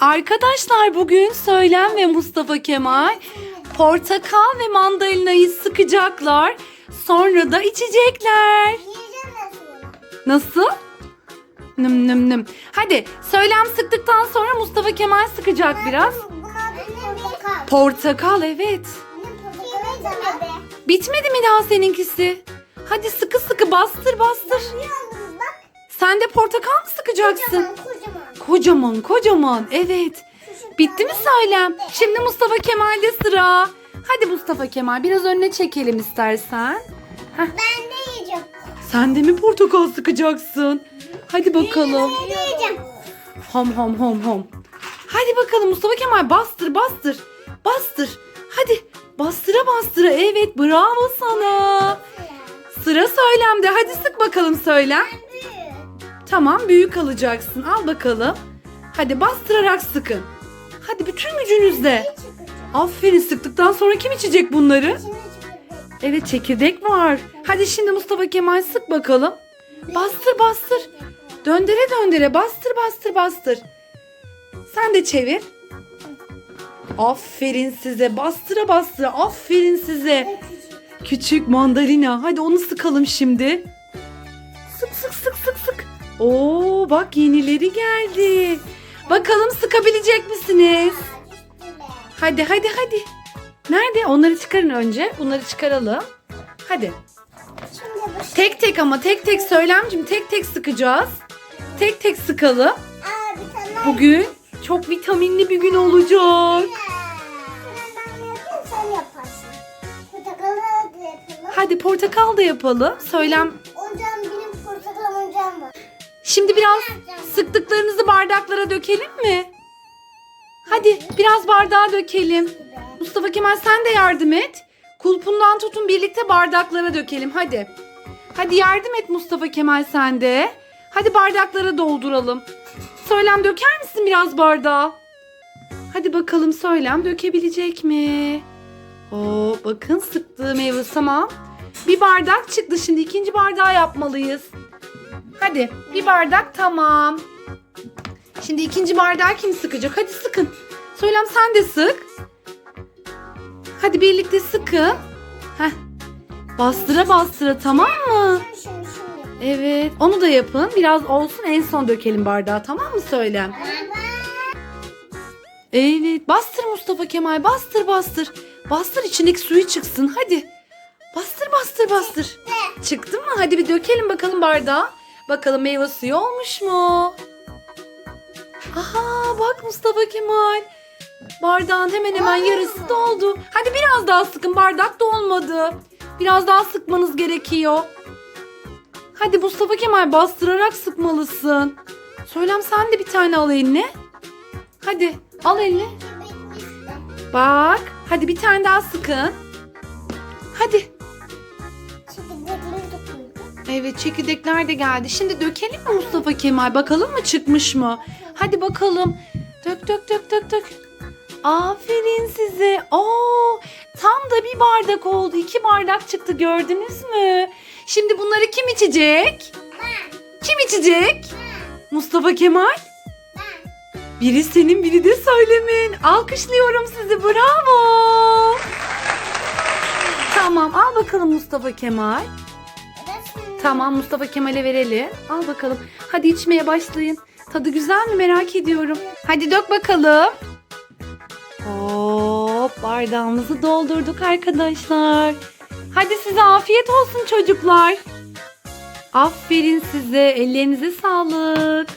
Arkadaşlar bugün Söylem ve Mustafa Kemal portakal ve mandalinayı sıkacaklar. Sonra da içecekler. Nasıl? Nım nım nım. Hadi Söylem sıktıktan sonra Mustafa Kemal sıkacak biraz. Portakal evet. Bitmedi mi daha seninkisi? Hadi sıkı sıkı bastır bastır. Sen de portakal mı sıkacaksın? Kocaman kocaman evet. Bitti mi söylem? Şimdi Mustafa Kemal'de sıra. Hadi Mustafa Kemal biraz önüne çekelim istersen. Ben de yiyeceğim. Sen de mi portakal sıkacaksın? Hadi bakalım. Ben de yiyeceğim. Hom hom hom hom. Hadi bakalım Mustafa Kemal bastır bastır. Bastır. Hadi bastıra bastıra. Evet bravo sana. Sıra söylemde. Hadi sık bakalım söylem. Ben. Tamam büyük alacaksın. Al bakalım. Hadi bastırarak sıkın. Hadi bütün gücünüzle. Aferin sıktıktan sonra kim içecek bunları? Evet çekirdek var. Hadi şimdi Mustafa Kemal sık bakalım. Bastır bastır. Döndere döndere bastır bastır bastır. Sen de çevir. Aferin size bastıra bastıra aferin size. Küçük mandalina. Hadi onu sıkalım şimdi. Oo bak yenileri geldi. Bakalım sıkabilecek misiniz? Hadi hadi hadi. Nerede? Onları çıkarın önce. Bunları çıkaralım. Hadi. Tek tek ama tek tek söylemcim tek tek sıkacağız. Tek tek sıkalım. Bugün çok vitaminli bir gün olacak. Hadi portakal da yapalım. Söylem. Şimdi biraz sıktıklarınızı bardaklara dökelim mi? Hadi biraz bardağa dökelim. Mustafa Kemal sen de yardım et. Kulpundan tutun birlikte bardaklara dökelim hadi. Hadi yardım et Mustafa Kemal sen de. Hadi bardaklara dolduralım. Söylem döker misin biraz bardağa? Hadi bakalım Söylem dökebilecek mi? Oo bakın sıktığı meyve tamam. Bir bardak çıktı şimdi ikinci bardağı yapmalıyız. Hadi bir bardak tamam. Şimdi ikinci bardağı kim sıkacak? Hadi sıkın. Söylem sen de sık. Hadi birlikte sıkın. Heh. Bastıra bastıra tamam mı? Evet onu da yapın. Biraz olsun en son dökelim bardağı tamam mı Söylem? Evet bastır Mustafa Kemal bastır bastır. Bastır içindeki suyu çıksın hadi. Bastır bastır bastır. Çıktı mı? Hadi bir dökelim bakalım bardağa. Bakalım meyve suyu olmuş mu? Aha bak Mustafa Kemal. Bardağın hemen hemen yarısı doldu. Hadi biraz daha sıkın bardak dolmadı. Biraz daha sıkmanız gerekiyor. Hadi Mustafa Kemal bastırarak sıkmalısın. Söylem sen de bir tane al eline. Hadi al eline. Bak. Hadi bir tane daha sıkın. Hadi. Evet çekirdekler de geldi. Şimdi dökelim mi Mustafa Kemal? Bakalım mı çıkmış mı? Hadi bakalım. Dök dök dök dök dök. Aferin size. Oo, tam da bir bardak oldu. İki bardak çıktı gördünüz mü? Şimdi bunları kim içecek? Kim içecek? Mustafa Kemal? Biri senin biri de söylemin. Alkışlıyorum sizi bravo. Tamam al bakalım Mustafa Kemal. Tamam Mustafa Kemal'e verelim. Al bakalım. Hadi içmeye başlayın. Tadı güzel mi merak ediyorum. Hadi dök bakalım. Hop bardağımızı doldurduk arkadaşlar. Hadi size afiyet olsun çocuklar. Aferin size. Ellerinize sağlık.